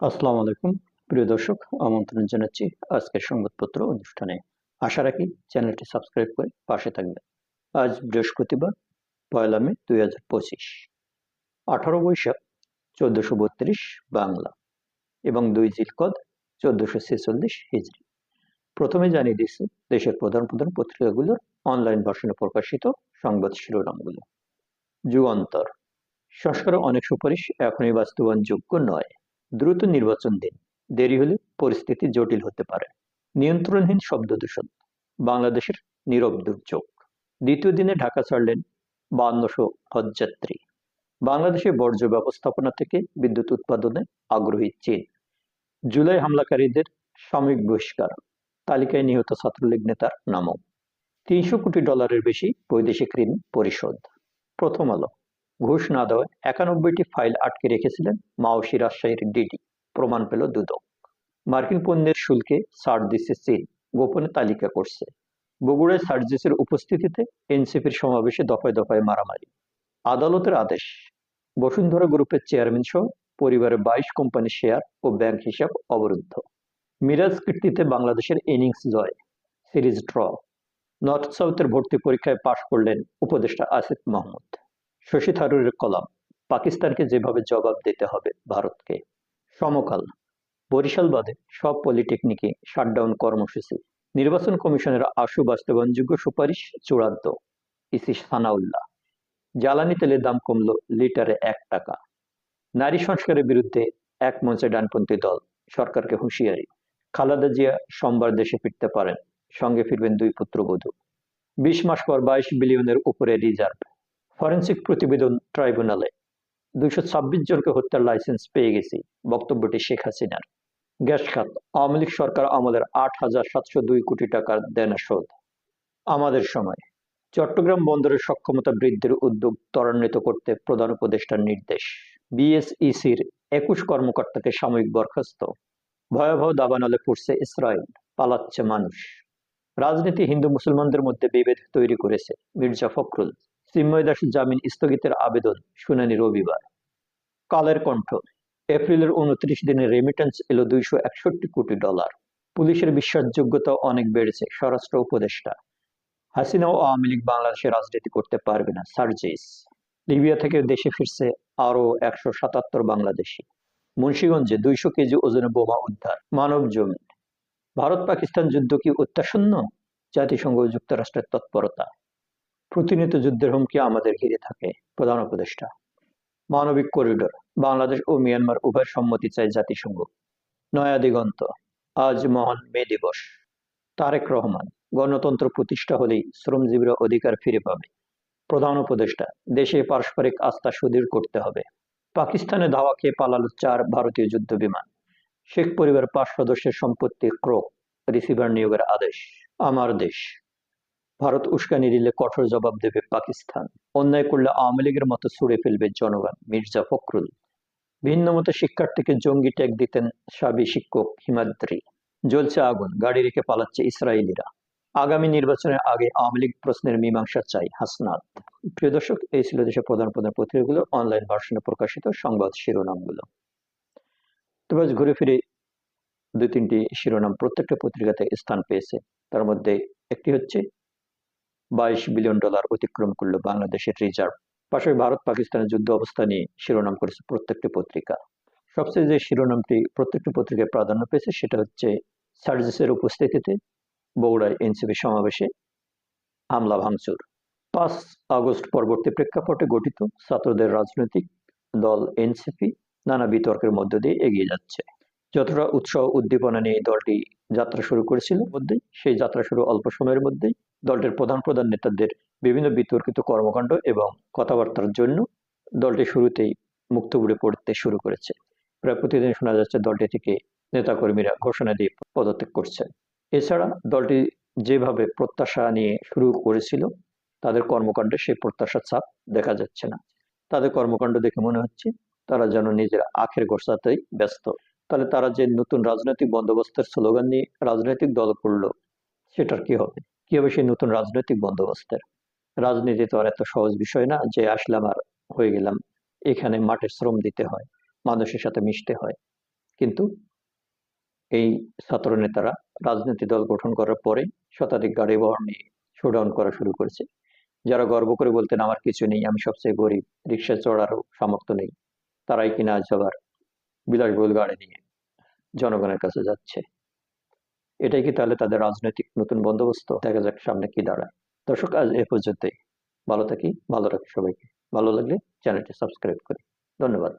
আসসালামু আলাইকুম, প্রিয় দর্শক, আমন্ত্রণ জানাচ্ছি আজকের সংবাদপত্র অনুষ্ঠানে। আশা রাখি চ্যানেলটি সাবস্ক্রাইব করে পাশে থাকবেন। আজ বৃহস্পতিবার, পয়লা মে, দুই হাজার পঁচিশ। আঠারো বৈশাখ, চোদ্দশো বত্রিশ বাংলা এবং দুই জিলকদ, চোদ্দশো ছেচল্লিশ হিজড়ি প্রথমে জানিয়ে দিচ্ছি, দেশের প্রধান প্রধান পত্রিকাগুলোর অনলাইন ভার্সনে প্রকাশিত সংবাদ শিরোনামগুলো। যুগান্তর। সংস্কারের অনেক সুপারিশ এখনই বাস্তবায়নযোগ্য নয়। দ্রুত নির্বাচন দিন। দেরি হলে পরিস্থিতি জটিল হতে পারে। নিয়ন্ত্রণহীন শব্দ দূষণ, বাংলাদেশের নীরব দুর্যোগ। দ্বিতীয় দিনে ঢাকা ছাড়লেন বান্নশো হজযাত্রী। বাংলাদেশে বর্জ্য ব্যবস্থাপনা থেকে বিদ্যুৎ উৎপাদনে আগ্রহী চীন। জুলাই হামলাকারীদের সাময়িক বহিষ্কার। তালিকায় নিহত ছাত্রলীগ নেতার নামও। তিনশো কোটি ডলারের বেশি বৈদেশিক ঋণ পরিশোধ। প্রথম আলো। ঘুষ না দেওয়ায় একানব্বইটি ফাইল আটকে রেখেছিলেন মাওসি রাজশাহীর ডিডি, প্রমাণ পেল দুদক। মার্কিন পণ্যের শুল্কে ছাড় দিচ্ছে চীন গোপনে তালিকা করছে। বগুড়ায় সার্জিসের উপস্থিতিতে এনসিপির সমাবেশে দফায় দফায় মারামারি। আদালতের আদেশ, বসুন্ধরা গ্রুপের চেয়ারম্যান সহ পরিবারের বাইশ কোম্পানির শেয়ার ও ব্যাংক হিসাব অবরুদ্ধ। মিরাজ কীর্তিতে বাংলাদেশের ইনিংস জয়, সিরিজ ড্র। নর্থ সাউথের ভর্তি পরীক্ষায় পাশ করলেন উপদেষ্টা আসিফ মাহমুদ। শশী থারুরের কলাম, পাকিস্তানকে যেভাবে জবাব দিতে হবে ভারতকে। সমকাল বরিশাল বাদে সব পলিটেকনিকে শাটডাউন কর্মসূচি, নির্বাচন কমিশনের আশু বাস্তবায়নযোগ্য সুপারিশ চূড়ান্ত, ইসি সানাউল্লাহ। জ্বালানি তেলের দাম কমল লিটারে এক টাকা। নারী সংস্কারের বিরুদ্ধে এক মঞ্চে ডানপন্থী দল, সরকারকে হুঁশিয়ারি। খালেদা জিয়া সোমবার দেশে ফিরতে পারেন, সঙ্গে ফিরবেন দুই পুত্রবধূ। বিশ মাস পর বাইশ বিলিয়নের উপরে রিজার্ভ। ফরেন্সিক প্রতিবেদন ট্রাইব্যুনালে দুইশো ছাব্বিশ জনকে হত্যার লাইসেন্স পেয়ে গেছি, বক্তব্যটি শেখ হাসিনার। গ্যাস খাত, আওয়ামী লীগ সরকার আমলের আট হাজার সাতশো দুই কোটি টাকার দেনা শোধ। আমাদের সময়, চট্টগ্রাম বন্দরের সক্ষমতা বৃদ্ধির উদ্যোগ ত্বরান্বিত করতে প্রধান উপদেষ্টার নির্দেশ। বিএসইসির একুশ কর্মকর্তাকে সাময়িক বরখাস্ত। ভয়াবহ দাবানলে পড়ছে ইসরায়েল, পালাচ্ছে মানুষ। রাজনীতি হিন্দু মুসলমানদের মধ্যে বিভেদ তৈরি করেছে মির্জা ফখরুল। চিন্ময় দাসের জামিন স্থগিতের আবেদন শুনানি রবিবার। কালের কণ্ঠ, এপ্রিলের উনত্রিশ দিনে রেমিটেন্স এলো দুইশো একষট্টি কোটি ডলার। পুলিশের বিশ্বাসযোগ্যতা অনেক বেড়েছে, স্বরাষ্ট্র উপদেষ্টা। হাসিনা ও আওয়ামী লীগ বাংলাদেশে রাজনীতি করতে পারবে না, সার্জিস। লিবিয়া থেকে দেশে ফিরছে আরও একশো সাতাত্তর বাংলাদেশি। মুন্সীগঞ্জে দুইশো কেজি ওজনে বোমা উদ্ধার, মানব জমিন। ভারত পাকিস্তান যুদ্ধ কি অত্যাসন্ন জাতিসংঘ যুক্তরাষ্ট্রের তৎপরতা। প্রতিনিয়ত যুদ্ধের হুমকি আমাদের ঘিরে থাকে, প্রধান উপদেষ্টা। মানবিক করিডোর, বাংলাদেশ ও মিয়ানমার উভয় সম্মতি চায় জাতিসংঘ। নয়া দিগন্ত, আজ মহান মে দিবস। তারেক রহমান, গণতন্ত্র প্রতিষ্ঠা হলেই শ্রমজীবীরা অধিকার ফিরে পাবে। প্রধান উপদেষ্টা, দেশে পারস্পরিক আস্থা সুদৃঢ় করতে হবে। পাকিস্তানে ধাওয়া খেয়ে পালালো চার ভারতীয় যুদ্ধ বিমান। শেখ পরিবার পাঁচ সদস্যের সম্পত্তি ক্রোক, রিসিভার নিয়োগের আদেশ। আমার দেশ ভারত উস্কানি দিলে কঠোর জবাব দেবে পাকিস্তান। অন্যায় করলে আওয়ামী লীগের মতো ছুড়ে ফেলবে জনগণ। মির্জা ফখরুল। ভিন্ন মতো শিক্ষার্থীকে জঙ্গি ট্যাগ দিতেন সাবি শিক্ষক হিমাদ্রি। জ্বলছে আগুন, গাড়ি রেখে পালাচ্ছে ইসরায়েলিরা। আগামী নির্বাচনের আগে আওয়ামী লীগ প্রশ্নের মীমাংসা চাই হাসনাত। প্রিয় দর্শক, এই ছিল দেশের প্রধান প্রধান পত্রিকাগুলো, অনলাইন ভার্সনে প্রকাশিত সংবাদ শিরোনামগুলো। তবে ঘুরে ফিরে দুই তিনটি শিরোনাম প্রত্যেকটা পত্রিকাতে স্থান পেয়েছে। তার মধ্যে একটি হচ্ছে বাইশ বিলিয়ন ডলার অতিক্রম করল বাংলাদেশের রিজার্ভ। পাশাপাশি ভারত পাকিস্তানের যুদ্ধ অবস্থা নিয়ে শিরোনাম করেছে প্রত্যেকটি পত্রিকা। সবচেয়ে যে শিরোনামটি প্রত্যেকটি পত্রিকায় প্রাধান্য পেয়েছে সেটা হচ্ছে সার্জিসের উপস্থিতিতে বগুড়ায় এনসিপি সমাবেশে হামলা ভাঙচুর। পাঁচ আগস্ট পরবর্তী প্রেক্ষাপটে গঠিত ছাত্রদের রাজনৈতিক দল এনসিপি নানা বিতর্কের মধ্য দিয়ে এগিয়ে যাচ্ছে। যতটা উৎসাহ উদ্দীপনা নিয়ে দলটি যাত্রা শুরু করেছিল মধ্যে সেই যাত্রা শুরু অল্প সময়ের মধ্যেই দলটির প্রধান প্রধান নেতাদের বিভিন্ন বিতর্কিত কর্মকাণ্ড এবং কথাবার্তার জন্য দলটি শুরুতেই মুক্ত উড়ে পড়তে শুরু করেছে। প্রায় প্রতিদিন শোনা যাচ্ছে দলটি থেকে নেতাকর্মীরা ঘোষণা দিয়ে পদত্যাগ করছেন। এছাড়া দলটি যেভাবে প্রত্যাশা নিয়ে শুরু করেছিল, তাদের কর্মকাণ্ডে সেই প্রত্যাশার ছাপ দেখা যাচ্ছে না। তাদের কর্মকাণ্ড দেখে মনে হচ্ছে তারা যেন নিজের আখের গোসাতেই ব্যস্ত। তাহলে তারা যে নতুন রাজনৈতিক বন্দোবস্তের স্লোগান নিয়ে রাজনৈতিক দল করল, সেটার কি হবে? কি হবে সেই নতুন রাজনৈতিক বন্দোবস্তের? রাজনীতি তো আর এত সহজ বিষয় না যে আসলাম আর হয়ে গেলাম। এখানে মাঠে শ্রম দিতে হয়, মানুষের সাথে মিশতে হয়। কিন্তু এই ছাত্র নেতারা রাজনৈতিক দল গঠন করার পরে শতাধিক গাড়ি বহর নিয়ে শোডাউন করা শুরু করেছে। যারা গর্ব করে বলতেন, আমার কিছু নেই, আমি সবচেয়ে গরিব, রিক্সা চড়ারও সামর্থ্য নেই। তারাই কিনা আজ আবার বিলাসবহুল গাড়ি নিয়ে জনগণের কাছে যাচ্ছে। এটাই কি তাহলে তাদের রাজনৈতিক নতুন বন্দোবস্ত? দেখা যাক সামনে কি দাঁড়ায়। দর্শক, আজ এ পর্যন্তই। ভালো থাকি, ভালো রাখি সবাইকে। ভালো লাগলে চ্যানেলটি সাবস্ক্রাইব করি। ধন্যবাদ।